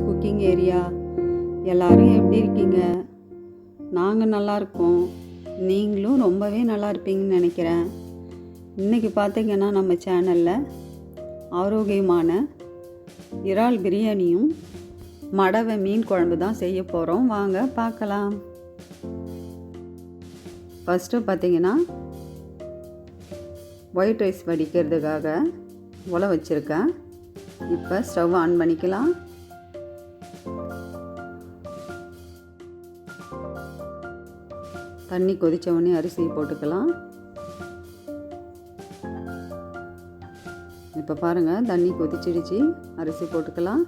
Rose cooking area எல்லாரும் எப்படி இருக்கீங்க? நாங்கள் நல்லா இருக்கோம். நீங்களும் ரொம்பவே நல்லா இருப்பீங்கன்னு நினைக்கிறேன். இன்றைக்கி பார்த்தீங்கன்னா நம்ம சேனலில் ஆரோக்கியமான இறால் பிரியாணியும் மடவை மீன் குழம்பு தான் செய்ய போகிறோம் வாங்க பார்க்கலாம். ஃபஸ்ட்டு பார்த்தீங்கன்னா ஒயிட் ரைஸ் வடிக்கிறதுக்காக உலை வச்சுருக்கேன். இப்போ ஸ்டவ் ஆன் பண்ணிக்கலாம். தண்ணி கொதித்தவொடனே அரிசி போட்டுக்கலாம். இப்போ பாருங்கள் தண்ணி கொதிச்சிடுச்சு. அரிசி போட்டுக்கலாம்.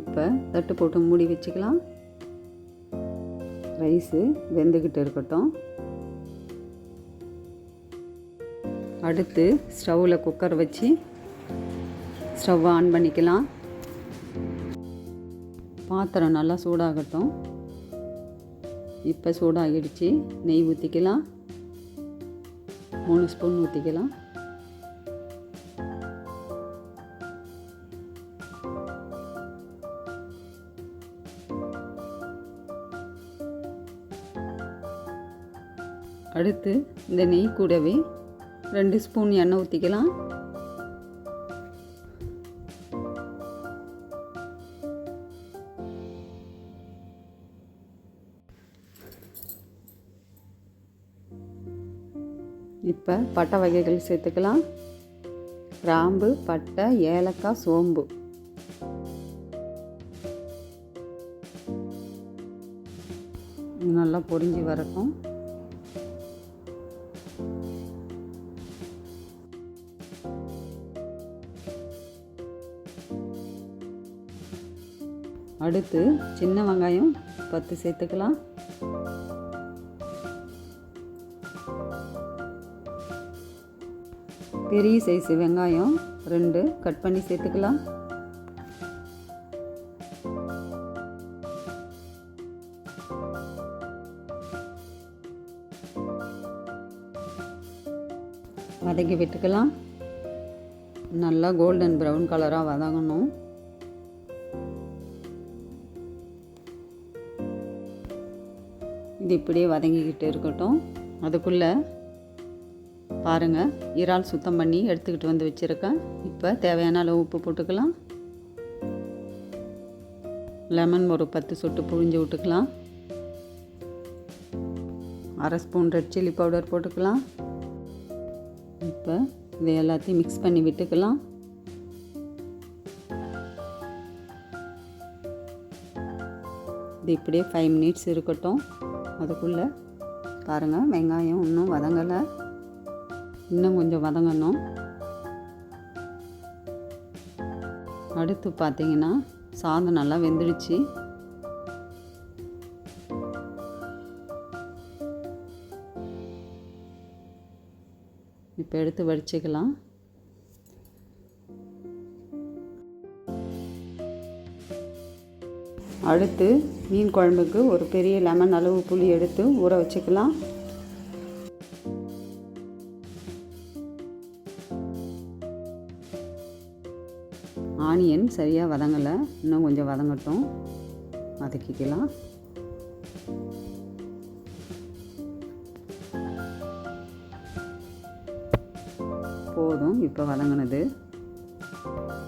இப்போ தட்டு போட்டு மூடி வச்சுக்கலாம். ரைஸு வெந்துக்கிட்டு இருக்கட்டும். அடுத்து ஸ்டவ்வில் குக்கர் வச்சு ஸ்டவ் ஆன் பண்ணிக்கலாம். பாத்திரம் நல்லா சூடாகட்டும். இப்போ சூடாகிடுச்சு. நெய் ஊற்றிக்கலாம் மூணு ஸ்பூன் ஊற்றிக்கலாம் அடுத்து இந்த நெய் கூடவே ரெண்டு ஸ்பூன் எண்ணெய் ஊற்றிக்கலாம் இப்போ பட்டை வகைகள் சேர்த்துக்கலாம். கிராம்பு பட்டை ஏலக்காய் சோம்பு. நல்லா பொரிஞ்சு வரட்டும். அடுத்து சின்ன வெங்காயம் பத்து சேர்த்துக்கலாம். பெரிய சைஸ் வெங்காயம் ரெண்டு கட் பண்ணி சேர்த்துக்கலாம். வதக்கி விட்டுக்கலாம். நல்லா கோல்டன் ப்ரௌன் கலராக வதங்கணும். இது இப்படியே வதங்கிக்கிட்டு இருக்கட்டும். அதுக்குள்ளே பாருங்கள் இறால் சுத்தம் பண்ணி எடுத்துக்கிட்டு வந்து வச்சுருக்கேன் இப்போ தேவையான அளவு உப்பு போட்டுக்கலாம். லெமன் ஒரு பத்து சொட்டு புழிஞ்சு விட்டுக்கலாம். அரை ஸ்பூன் ரெட் சில்லி பவுடர் போட்டுக்கலாம். இப்போ இதை எல்லாத்தையும் மிக்ஸ் பண்ணி விட்டுக்கலாம். இது இப்படியே ஃபைவ் மினிட்ஸ் இருக்கட்டும். அதுக்குள்ளே பாருங்கள் வெங்காயம் இன்னும் வதங்கலை. இன்னும் கொஞ்சம் வதங்கணும். அடுத்து பார்த்தீங்கன்னா சாதம் நல்லா வெந்துடுச்சு. இப்போ எடுத்து வடிச்சுக்கலாம். அடுத்து மீன் குழம்புக்கு ஒரு பெரிய லெமன் அளவு புளி எடுத்து ஊற வச்சுக்கலாம். ஆனியன் சரியாக வதங்கலை. இன்னும் கொஞ்சம் வதங்கட்டும். வதக்கிக்கலாம். போதும் இப்போ வதங்கினது.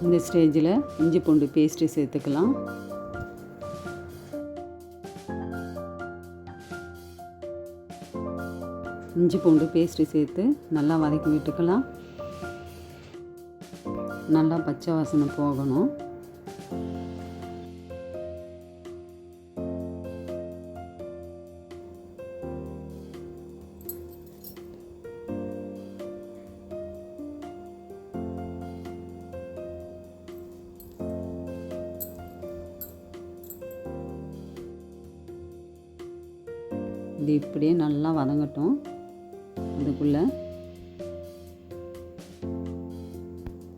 இந்த ஸ்டேஜில் இஞ்சி பூண்டு பேஸ்ட்டு சேர்த்துக்கலாம். இஞ்சி பூண்டு பேஸ்ட்டு சேர்த்து நல்லா வதக்கி விட்டுக்கலாம். நல்லா பச்சை வாசனை போகணும்.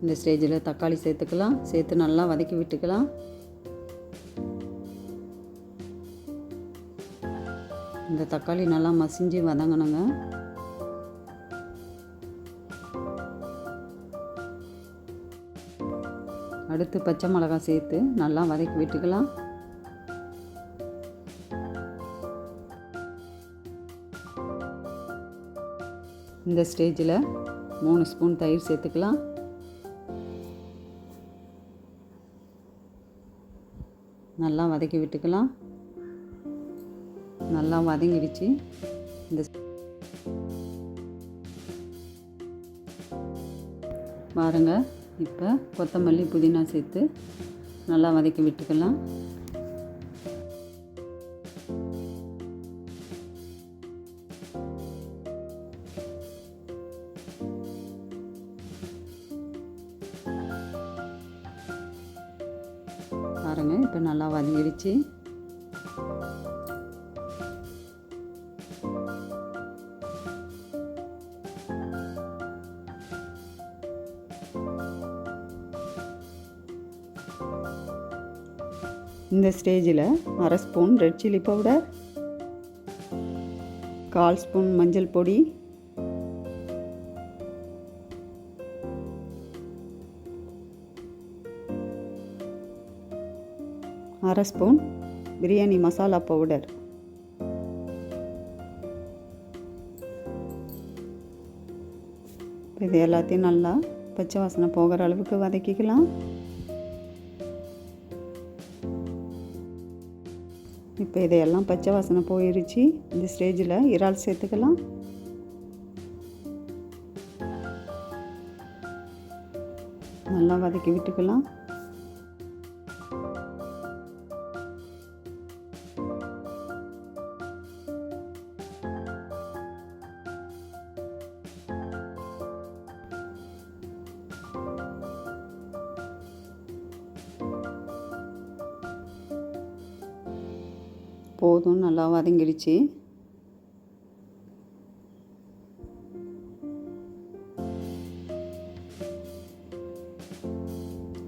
இந்த ஸ்டேஜில் தக்காளி சேர்த்துக்கலாம். சேர்த்து நல்லா வதக்கி விட்டுக்கலாம். இந்த தக்காளி நல்லா மசிஞ்சு வதங்கணுங்க. அடுத்து பச்சை மிளகாய் சேர்த்து நல்லா வதக்கி விட்டுக்கலாம். இந்த ஸ்டேஜில் மூணு ஸ்பூன் தயிர் சேர்த்துக்கலாம். நல்லா வதக்கி விட்டுக்கலாம். நல்லா வதங்கிடுச்சு. இந்த பாருங்கள் இப்போ கொத்தமல்லி புதினா சேர்த்து நல்லா வதக்கி விட்டுக்கலாம். இந்த ஸ்டேஜில் அரை ஸ்பூன் ரெட் சில்லி பவுடர் கால் ஸ்பூன் மஞ்சள் பொடி அரை ஸ்பூன் பிரியாணி மசாலா பவுடர் இது எல்லாத்தையும் நல்லா பச்சை வாசனை போகிற அளவுக்கு வதக்கிக்கலாம். இப்போ இதையெல்லாம் பச்சை வாசனை போயிருச்சு. இந்த ஸ்டேஜில் இறால் சேர்த்துக்கலாம். நல்லா வதக்கி விட்டுக்கலாம். நல்லா வதங்கிடுச்சு.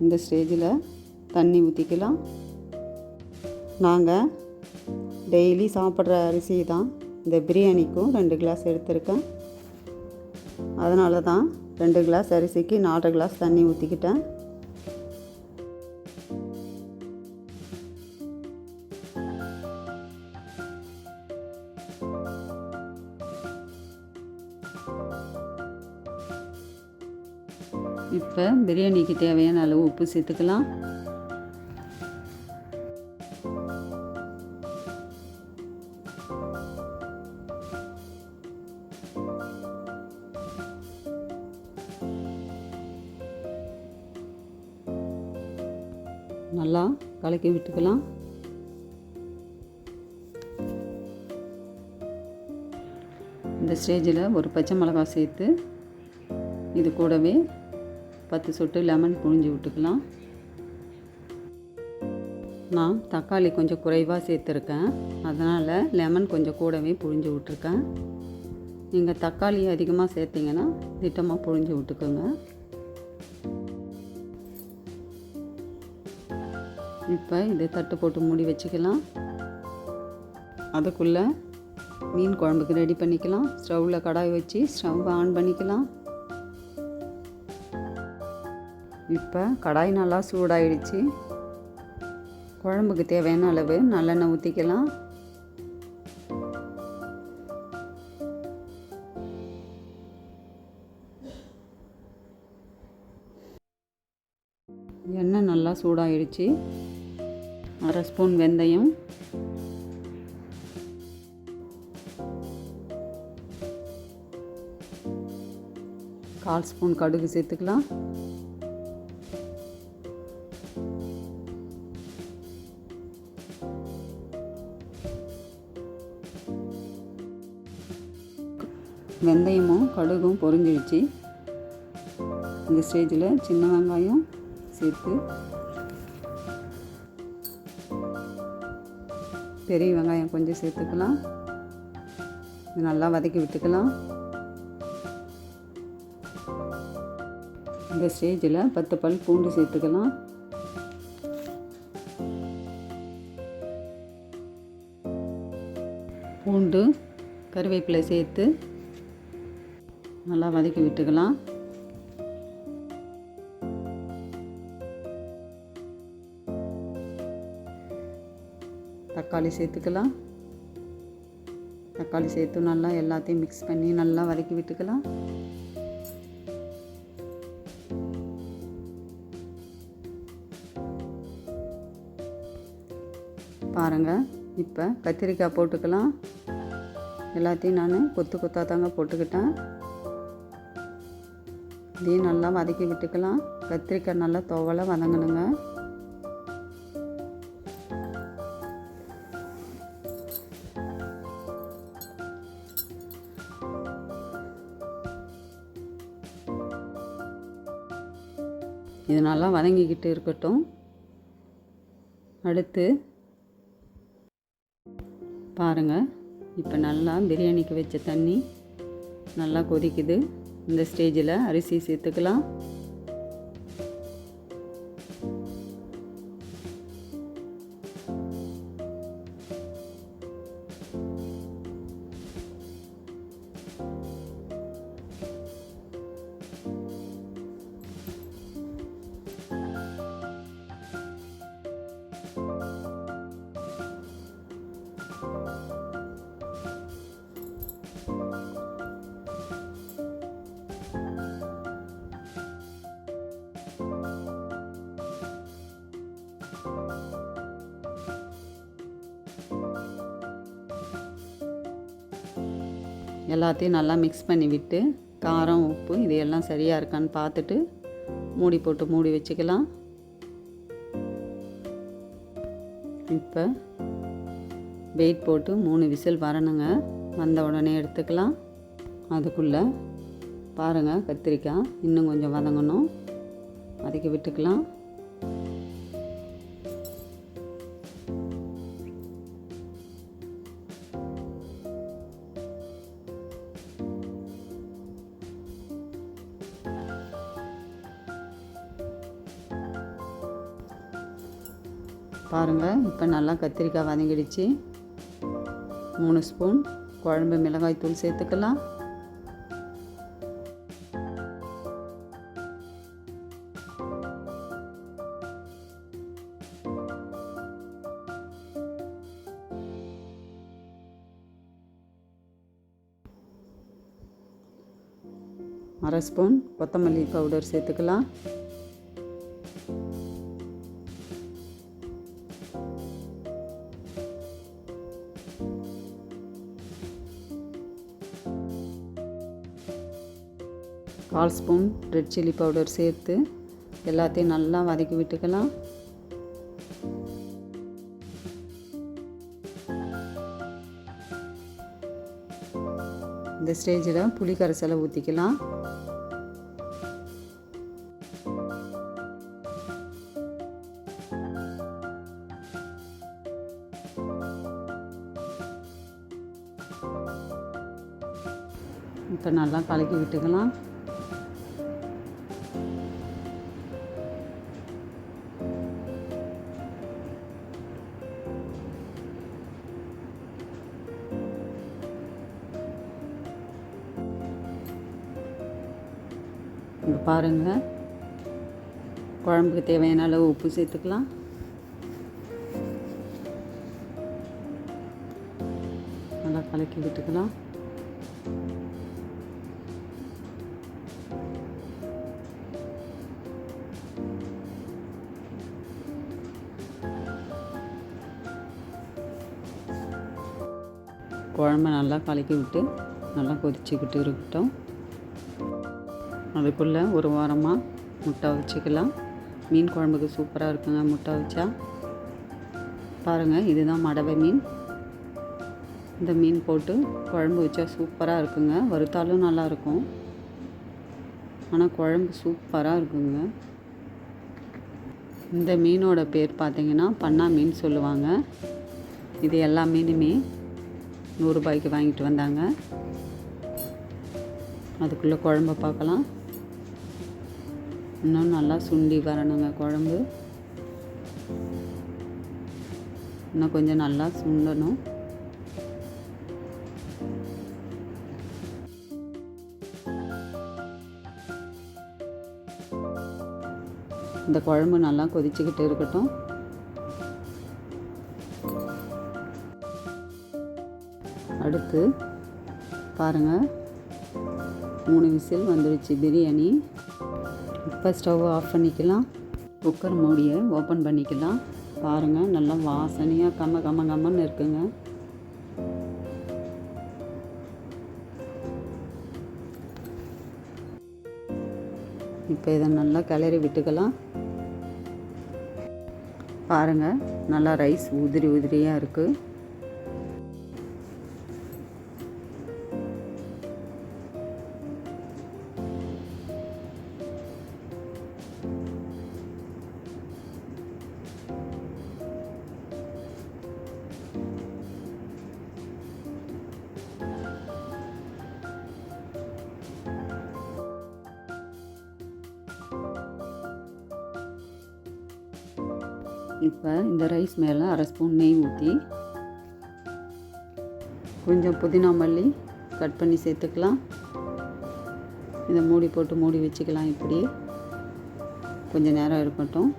இந்த ஸ்டேஜில் தண்ணி ஊற்றிக்கலாம் நாங்கள் டெய்லி சாப்பிட்ற அரிசி தான். இந்த பிரியாணிக்கும் ரெண்டு கிளாஸ் எடுத்திருக்கேன். அதனால தான் ரெண்டு கிளாஸ் அரிசிக்கு நாலு கிளாஸ் தண்ணி ஊற்றிக்கிட்டேன் தேவையான அளவு உப்பு சேர்த்துக்கலாம். நல்லா கலக்கி விட்டுக்கலாம். இந்த ஸ்டேஜில் ஒரு பச்சை மிளகாய் சேர்த்து இது கூடவே பத்து சொட்டு லெமன் புழிஞ்சு விட்டுக்கலாம். நான் தக்காளி கொஞ்சம் குறைவாக சேர்த்துருக்கேன். அதனால் லெமன் கொஞ்சம் கூடவே புழிஞ்சு விட்ருக்கேன் நீங்கள் தக்காளி அதிகமாக சேர்த்திங்கன்னா திட்டமாக புழிஞ்சு விட்டுக்கோங்க. இப்போ இதை தட்டு போட்டு மூடி வச்சுக்கலாம். அதுக்குள்ளே மீன் குழம்புக்கு ரெடி பண்ணிக்கலாம். ஸ்டவ்வில் கடாய் வச்சு ஸ்டவ் ஆன் பண்ணிக்கலாம். இப்போ கடாய் நல்லா சூடாயிடுச்சு. குழம்புக்கு தேவையான அளவு நல்லெண்ணெய் ஊற்றிக்கலாம் எண்ணெய் நல்லா சூடாயிடுச்சு. அரை ஸ்பூன் வெந்தயம். கால் ஸ்பூன் கடுகு சேர்த்துக்கலாம். வெந்தயமும் கடுகும் பொறிஞ்சிடுச்சு இந்த ஸ்டேஜில் சின்ன வெங்காயம் சேர்த்து பெரிய வெங்காயம் கொஞ்சம் சேர்த்துக்கலாம். இது நல்லா வதக்கி விட்டுக்கலாம். இந்த ஸ்டேஜில் பத்து பல் பூண்டு சேர்த்துக்கலாம். பூண்டு கருவேப்பிலை சேர்த்து நல்லா வதக்கி விட்டுக்கலாம். தக்காளி சேர்த்துக்கலாம். தக்காளி சேர்த்து நல்லா எல்லாத்தையும் மிக்ஸ் பண்ணி நல்லா வதக்கி விட்டுக்கலாம். பாருங்கள் இப்போ கத்திரிக்காய் போட்டுக்கலாம். எல்லாத்தையும் நான் கொத்து கொத்தாக தாங்க போட்டுக்கிட்டேன். இதையும் நல்லா வதக்கி விட்டுக்கலாம். கத்திரிக்காய் நல்லா துவலை வதங்கணுங்க. இது நல்லா வதங்கிக்கிட்டு இருக்கட்டும். அடுத்து பாருங்கள் இப்போ நல்லா பிரியாணிக்கு வச்ச தண்ணி நல்லா கொதிக்குது. இந்த ஸ்டேஜில் அரிசி சேர்த்துக்கலாம். எல்லாத்தையும் நல்லா மிக்ஸ் பண்ணி விட்டு காரம் உப்பு இது எல்லாம் சரியாக இருக்கான்னு பார்த்துட்டு மூடி போட்டு மூடி வச்சுக்கலாம். இப்போ வெயிட் போட்டு மூணு விசில் வரணுங்க. வந்த உடனே எடுத்துக்கலாம். அதுக்குள்ளே பாருங்கள் கத்திரிக்காய் இன்னும் கொஞ்சம் வதங்கணும். வதக்கி விட்டுக்கலாம். பாருங்கள் இப்போ நல்லா கத்திரிக்காய் வதங்கிடுச்சு. மூணு ஸ்பூன் குழம்பு மிளகாய் தூள் சேர்த்துக்கலாம். அரை ஸ்பூன் கொத்தமல்லி பவுடர் சேர்த்துக்கலாம். கால் ஸ்பூன் ரெட் சில்லி பவுடர் சேர்த்து எல்லாத்தையும் நல்லா வதக்கி விட்டுக்கலாம். இந்த ஸ்டேஜில் புளி கரைசலை ஊற்றிக்கலாம் இப்போ நல்லா கலக்கி விட்டுக்கலாம். இங்கே பாருங்கள் குழம்புக்கு தேவையான அளவு உப்பு சேர்த்துக்கலாம். நல்லா கலக்கி விட்டுக்கலாம். குழம்பை நல்லா கலக்கி விட்டு நல்லா கொதிச்சுக்கிட்டு இருக்கட்டும். அதுக்குள்ளே ஒரு வாரமாக முட்டை வச்சுக்கலாம். மீன் குழம்புக்கு சூப்பராக இருக்குங்க முட்டை வச்சா. பாருங்கள் இதுதான் மடவை மீன். இந்த மீன் போட்டு குழம்பு வச்சா சூப்பராக இருக்குங்க. வறுத்தாலும் நல்லாயிருக்கும் ஆனால் குழம்பு சூப்பராக இருக்குங்க. இந்த மீனோட பேர் பார்த்தீங்கன்னா பண்ணா மீன் சொல்லுவாங்க. இது எல்லா மீனுமே நூறுரூபாய்க்கு வாங்கிட்டு வந்தாங்க. அதுக்குள்ளே குழம்ப பார்க்கலாம் இன்னும் நல்லா சுண்டி வரணுங்க குழம்பு. இன்னும் கொஞ்சம் நல்லா சுண்டணும். இந்த குழம்பு நல்லா கொதிச்சுக்கிட்டு இருக்கட்டும். அடுத்து பாருங்கள் மூணு விசில் வந்துடுச்சு பிரியாணி. இப்போ ஸ்டவ் ஆஃப் பண்ணிக்கலாம். குக்கர் மூடியை ஓப்பன் பண்ணிக்கலாம். பாருங்கள் நல்லா வாசனையாக கம்ம கம்ம கம்மன்னு இருக்குங்க. இப்போ இதை நல்லா கிளறி விட்டுக்கலாம். பாருங்கள் நல்லா ரைஸ் உதிரி உதிரியாக இருக்குது இந்த மேலே அரை ஸ்பூன் நெய் ஊற்றி கொஞ்சம் புதினா மல்லி கட் பண்ணி சேர்த்துக்கலாம். இதை மூடி போட்டு மூடி வச்சுக்கலாம் இப்படி. கொஞ்சம் நேரம் இருக்கட்டும்.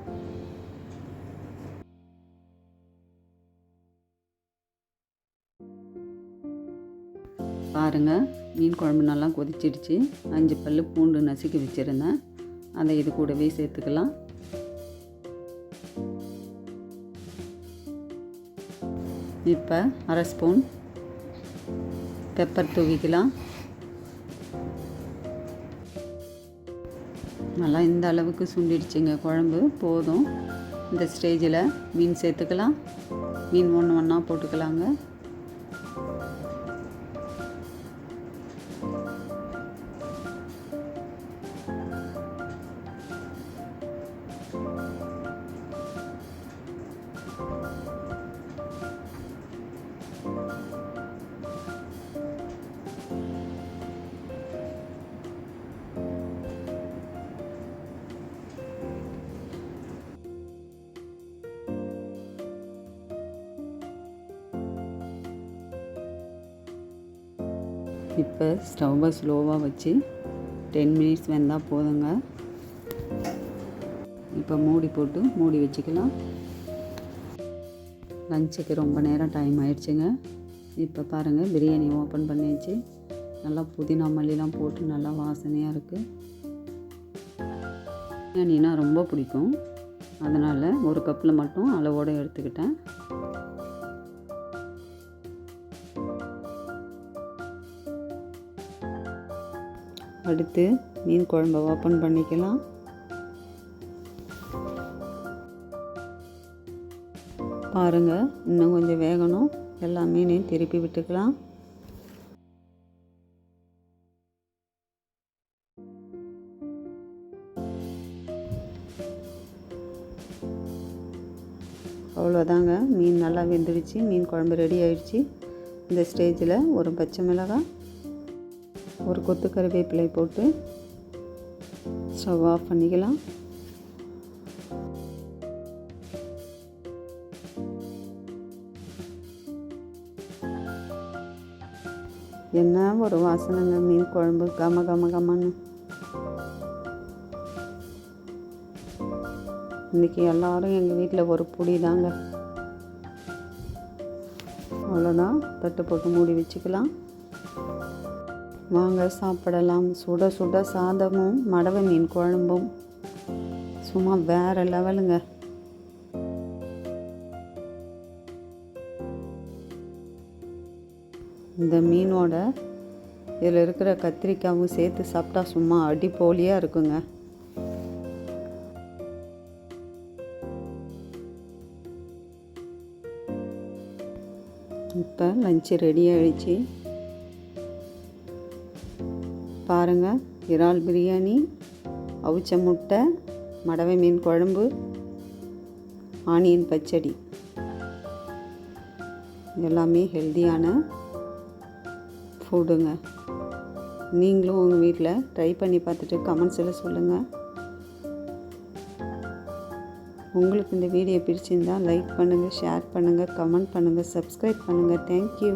பாருங்கள் மீன் குழம்பு நல்லா கொதிச்சிடுச்சு. அஞ்சு பல் பூண்டு நசுக்கி வச்சுருந்தேன். அதை இது கூடவே சேர்த்துக்கலாம். இப்போ அரை ஸ்பூன் பெப்பர் தூவிக்கலாம். நல்லா இந்த அளவுக்கு சுண்டிடுச்சுங்க குழம்பு. போதும். இந்த ஸ்டேஜில் மீன் சேர்த்துக்கலாம். மீன் ஒன்று ஒன்றா போட்டுக்கலாங்க. இப்போ ஸ்டவ்வை ஸ்லோவாக வச்சு டென் மினிட்ஸ் வெந்தால் போதுங்க. இப்போ மூடி போட்டு மூடி வச்சுக்கலாம். லஞ்சுக்கு ரொம்ப நேரம் டைம் ஆயிடுச்சுங்க. இப்போ பாருங்கள் பிரியாணி ஓப்பன் பண்ணியாச்சு. நல்லா புதினா மல்லிலாம் போட்டு நல்லா வாசனையாக இருக்குது பிரியாணினா ரொம்ப பிடிக்கும். அதனால் ஒரு கப்பில் மட்டும் அளவோடு எடுத்துக்கிட்டேன். அடுத்து மீன் குழம்ப ஓப்பன் பண்ணிக்கலாம். பாருங்கள் இன்னும் கொஞ்சம் வேகணும். எல்லா மீனையும் திருப்பி விட்டுக்கலாம். அவ்வளோதாங்க. மீன் நல்லா வெந்துடுச்சு மீன் குழம்பு ரெடி ஆயிடுச்சு. இந்த ஸ்டேஜில் ஒரு பச்சை மிளகாய் ஒரு கொத்து கருவேப்பிலை போட்டு ஸ்டவ் ஆஃப் பண்ணிக்கலாம். என்ன ஒரு வாசனைங்க மீன் குழம்பு கம கம கமன்னு. இன்றைக்கி எல்லாரும் எங்கள் வீட்டில் ஒரு புடி தாங்க. அவ்வளோதான் தட்டு போட்டு மூடி வச்சுக்கலாம். வாங்க சாப்பிடலாம். சுட சுட சாதமும் மடவை மீன் குழம்பும். சும்மா வேறு லெவலுங்க. இந்த மீனோட இதில் இருக்கிற கத்திரிக்காயும் சேர்த்து சாப்பிட்டா சும்மா அடிப்போலியாக இருக்குங்க. இப்போ லஞ்சு ரெடி ஆகிடுச்சு பாருங்கள் இறால் பிரியாணி அவிச்ச முட்டை மடவை மீன் குழம்பு ஆனியன் பச்சடி. எல்லாமே ஹெல்த்தியான ஃபுட்டுங்க. நீங்களும் உங்கள் வீட்டில் ட்ரை பண்ணி பார்த்துட்டு கமெண்ட்ஸில் சொல்லுங்கள் உங்களுக்கு இந்த வீடியோ பிடிச்சிருந்தால் லைக் பண்ணுங்கள் ஷேர் பண்ணுங்கள் கமெண்ட் பண்ணுங்கள் சப்ஸ்கிரைப் பண்ணுங்கள் தேங்க்யூ